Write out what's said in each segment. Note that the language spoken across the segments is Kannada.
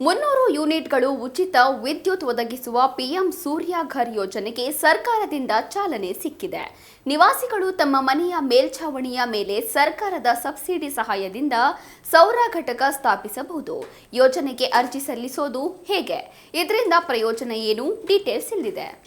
ಮುನ್ನೂರು ಯೂನಿಟ್ಗಳು ಉಚಿತ ವಿದ್ಯುತ್ ಒದಗಿಸುವ ಪಿಎಂ ಸೂರ್ಯ ಘರ್ ಯೋಜನೆಗೆ ಸರ್ಕಾರದಿಂದ ಚಾಲನೆ ಸಿಕ್ಕಿದೆ. ನಿವಾಸಿಗಳು ತಮ್ಮ ಮನೆಯ ಮೇಲ್ಛಾವಣಿಯ ಮೇಲೆ ಸರ್ಕಾರದ ಸಬ್ಸಿಡಿ ಸಹಾಯದಿಂದ ಸೌರ ಘಟಕ ಸ್ಥಾಪಿಸಬಹುದು. ಯೋಜನೆಗೆ ಅರ್ಜಿ ಸಲ್ಲಿಸೋದು ಹೇಗೆ? ಇದರಿಂದ ಪ್ರಯೋಜನ ಏನು? ಡೀಟೇಲ್ಸ್ ಇಲ್ಲಿದೆ.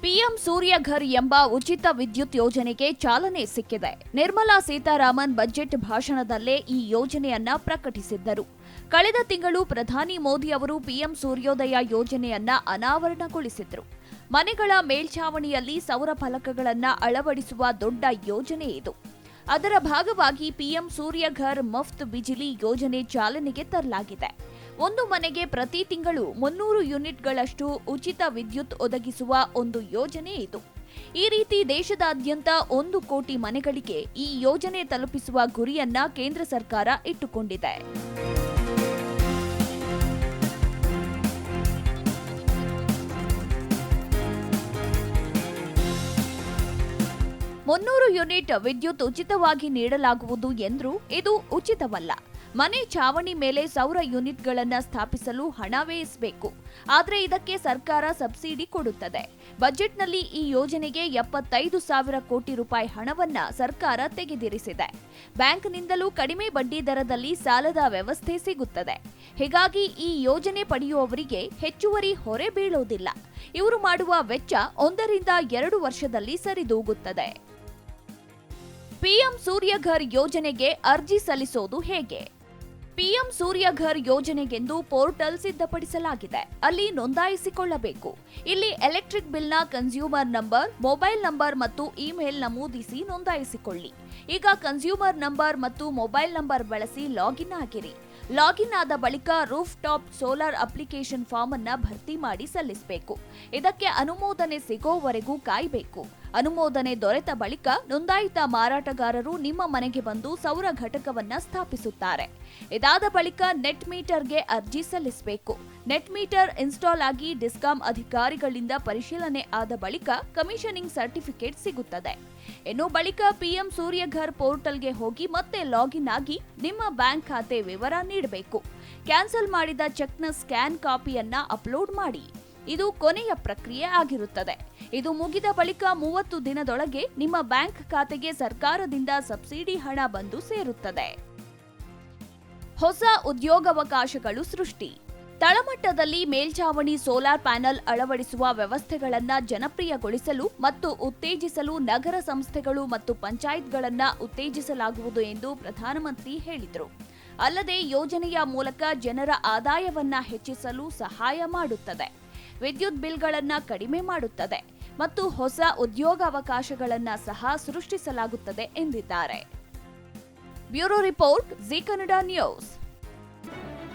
ಪಿಎಂ ಸೂರ್ಯಘರ್ ಎಂಬ ಉಚಿತ ವಿದ್ಯುತ್ ಯೋಜನೆಗೆ ಚಾಲನೆ ಸಿಕ್ಕಿದೆ. ನಿರ್ಮಲಾ ಸೀತಾರಾಮನ್ ಬಜೆಟ್ ಭಾಷಣದಲ್ಲೇ ಈ ಯೋಜನೆಯನ್ನ ಪ್ರಕಟಿಸಿದ್ದರು. ಕಳೆದ ತಿಂಗಳು ಪ್ರಧಾನಿ ಮೋದಿ ಅವರು ಪಿಎಂ ಸೂರ್ಯೋದಯ ಯೋಜನೆಯನ್ನ ಅನಾವರಣಗೊಳಿಸಿದ್ರು. ಮನೆಗಳ ಮೇಲ್ಛಾವಣಿಯಲ್ಲಿ ಸೌರ ಫಲಕಗಳನ್ನ ಅಳವಡಿಸುವ ದೊಡ್ಡ ಯೋಜನೆ ಇದು. ಅದರ ಭಾಗವಾಗಿ ಪಿಎಂ ಸೂರ್ಯಘರ್ ಮಫ್ತ್ ಬಿಜಿಲಿ ಯೋಜನೆ ಚಾಲನೆಗೆ ತರಲಾಗಿದೆ. ಒಂದು ಮನೆಗೆ ಪ್ರತಿ ತಿಂಗಳು ಮುನ್ನೂರು ಯೂನಿಟ್ಗಳಷ್ಟು ಉಚಿತ ವಿದ್ಯುತ್ ಒದಗಿಸುವ ಒಂದು ಯೋಜನೆ ಇದು. ಈ ರೀತಿ ದೇಶದಾದ್ಯಂತ ಒಂದು ಕೋಟಿ ಮನೆಗಳಿಗೆ ಈ ಯೋಜನೆ ತಲುಪಿಸುವ ಗುರಿಯನ್ನ ಕೇಂದ್ರ ಸರ್ಕಾರ ಇಟ್ಟುಕೊಂಡಿದೆ. ಮುನ್ನೂರು ಯೂನಿಟ್ ವಿದ್ಯುತ್ ಉಚಿತವಾಗಿ ನೀಡಲಾಗುವುದು ಎಂದರು. ಇದು ಉಚಿತವಲ್ಲ. ಮನೆ ಛಾವಣಿ ಮೇಲೆ ಸೌರ ಯೂನಿಟ್ಗಳನ್ನು ಸ್ಥಾಪಿಸಲು ಹಣ ವ್ಯಯಿಸಬೇಕು. ಆದರೆ ಇದಕ್ಕೆ ಸರ್ಕಾರ ಸಬ್ಸಿಡಿ ಕೊಡುತ್ತದೆ. ಬಜೆಟ್ನಲ್ಲಿ ಈ ಯೋಜನೆಗೆ ಎಪ್ಪತ್ತೈದು ಸಾವಿರ ಕೋಟಿ ರೂಪಾಯಿ ಹಣವನ್ನ ಸರ್ಕಾರ ತೆಗೆದಿರಿಸಿದೆ. ಬ್ಯಾಂಕ್ನಿಂದಲೂ ಕಡಿಮೆ ಬಡ್ಡಿ ದರದಲ್ಲಿ ಸಾಲದ ವ್ಯವಸ್ಥೆ ಸಿಗುತ್ತದೆ. ಹೀಗಾಗಿ ಈ ಯೋಜನೆ ಪಡೆಯುವವರಿಗೆ ಹೆಚ್ಚುವರಿ ಹೊರೆ ಬೀಳೋದಿಲ್ಲ. ಇವರು ಮಾಡುವ ವೆಚ್ಚ ಒಂದರಿಂದ ಎರಡು ವರ್ಷದಲ್ಲಿ ಸರಿದೂಗುತ್ತದೆ. ಪಿಎಂ ಸೂರ್ಯಘರ್ ಯೋಜನೆಗೆ ಅರ್ಜಿ ಸಲ್ಲಿಸೋದು ಹೇಗೆ? ಪಿಎಂ ಸೂರ್ಯಘರ್ ಯೋಜನೆಗೆಂದು ಪೋರ್ಟಲ್ ಸಿದ್ಧಪಡಿಸಲಾಗಿದೆ. ಅಲ್ಲಿ ನೋಂದಾಯಿಸಿಕೊಳ್ಳಬೇಕು. ಇಲ್ಲಿ ಎಲೆಕ್ಟ್ರಿಕ್ ಬಿಲ್ನ ಕನ್ಸ್ಯೂಮರ್ ನಂಬರ್, ಮೊಬೈಲ್ ನಂಬರ್ ಮತ್ತು ಇಮೇಲ್ ನಮೂದಿಸಿ ನೋಂದಾಯಿಸಿಕೊಳ್ಳಿ. ಈಗ ಕನ್ಸ್ಯೂಮರ್ ನಂಬರ್ ಮತ್ತು ಮೊಬೈಲ್ ನಂಬರ್ ಬಳಸಿ ಲಾಗಿನ್ ಆಗಿರಿ. ಲಾಗಿನ್ ಆದ ಬಳಿಕ roof top solar application form ಅನ್ನ ಭರ್ತಿ ಮಾಡಿ ಸಲ್ಲಿಸಬೇಕು. ಇದಕ್ಕೆ ಅನುಮೋದನೆ ಸಿಗೋವರೆಗೂ ಕಾಯಬೇಕು. ಅನುಮೋದನೆ ದೊರೆತ ಬಳಿಕ ನೋಂದಾಯಿತ ಮಾರಾಟಗಾರರು ನಿಮ್ಮ ಮನೆಗೆ ಬಂದು ಸೌರ ಘಟಕವನ್ನ ಸ್ಥಾಪಿಸುತ್ತಾರೆ. ಇದಾದ ಬಳಿಕ ನೆಟ್ ಮೀಟರ್ಗೆ ಅರ್ಜಿ ಸಲ್ಲಿಸಬೇಕು. ನೆಟ್ ಮೀಟರ್ ಇನ್ಸ್ಟಾಲ್ ಆಗಿ ಡಿಸ್ಕಾಂ ಅಧಿಕಾರಿಗಳಿಂದ ಪರಿಶೀಲನೆ ಆದ ಬಳಿಕ ಕಮಿಷನಿಂಗ್ ಸರ್ಟಿಫಿಕೇಟ್ ಸಿಗುತ್ತದೆ. ಇನ್ನು ಬಳಿಕ ಪಿಎಂ ಸೂರ್ಯಘರ್ ಪೋರ್ಟಲ್ಗೆ ಹೋಗಿ ಮತ್ತೆ ಲಾಗಿನ್ ಆಗಿ ನಿಮ್ಮ ಬ್ಯಾಂಕ್ ಖಾತೆ ವಿವರ ನೀಡಬೇಕು. ಕ್ಯಾನ್ಸಲ್ ಮಾಡಿದ ಚೆಕ್ನ ಸ್ಕ್ಯಾನ್ ಕಾಪಿಯನ್ನ ಅಪ್ಲೋಡ್ ಮಾಡಿ. ಇದು ಕೊನೆಯ ಪ್ರಕ್ರಿಯೆ ಆಗಿರುತ್ತದೆ. ಇದು ಮುಗಿದ ಬಳಿಕ ಮೂವತ್ತು ದಿನದೊಳಗೆ ನಿಮ್ಮ ಬ್ಯಾಂಕ್ ಖಾತೆಗೆ ಸರ್ಕಾರದಿಂದ ಸಬ್ಸಿಡಿ ಹಣ ಬಂದು ಸೇರುತ್ತದೆ. ಹೊಸ ಉದ್ಯೋಗಾವಕಾಶಗಳು ಸೃಷ್ಟಿ. ತಳಮಟ್ಟದಲ್ಲಿ ಮೇಲ್ಛಾವಣಿ ಸೋಲಾರ್ ಪ್ಯಾನೆಲ್ ಅಳವಡಿಸುವ ವ್ಯವಸ್ಥೆಗಳನ್ನು ಜನಪ್ರಿಯಗೊಳಿಸಲು ಮತ್ತು ಉತ್ತೇಜಿಸಲು ನಗರ ಸಂಸ್ಥೆಗಳು ಮತ್ತು ಪಂಚಾಯತ್ಗಳನ್ನು ಉತ್ತೇಜಿಸಲಾಗುವುದು ಎಂದು ಪ್ರಧಾನಮಂತ್ರಿ ಹೇಳಿದರು. ಅಲ್ಲದೆ ಯೋಜನೆಯ ಮೂಲಕ ಜನರ ಆದಾಯವನ್ನು ಹೆಚ್ಚಿಸಲು ಸಹಾಯ ಮಾಡುತ್ತದೆ. ವಿದ್ಯುತ್ ಬಿಲ್ಗಳನ್ನು ಕಡಿಮೆ ಮಾಡುತ್ತದೆ ಮತ್ತು ಹೊಸ ಉದ್ಯೋಗಾವಕಾಶಗಳನ್ನು ಸಹ ಸೃಷ್ಟಿಸಲಾಗುತ್ತದೆ ಎಂದಿದ್ದಾರೆ. Bureau report, Zee Kannada news.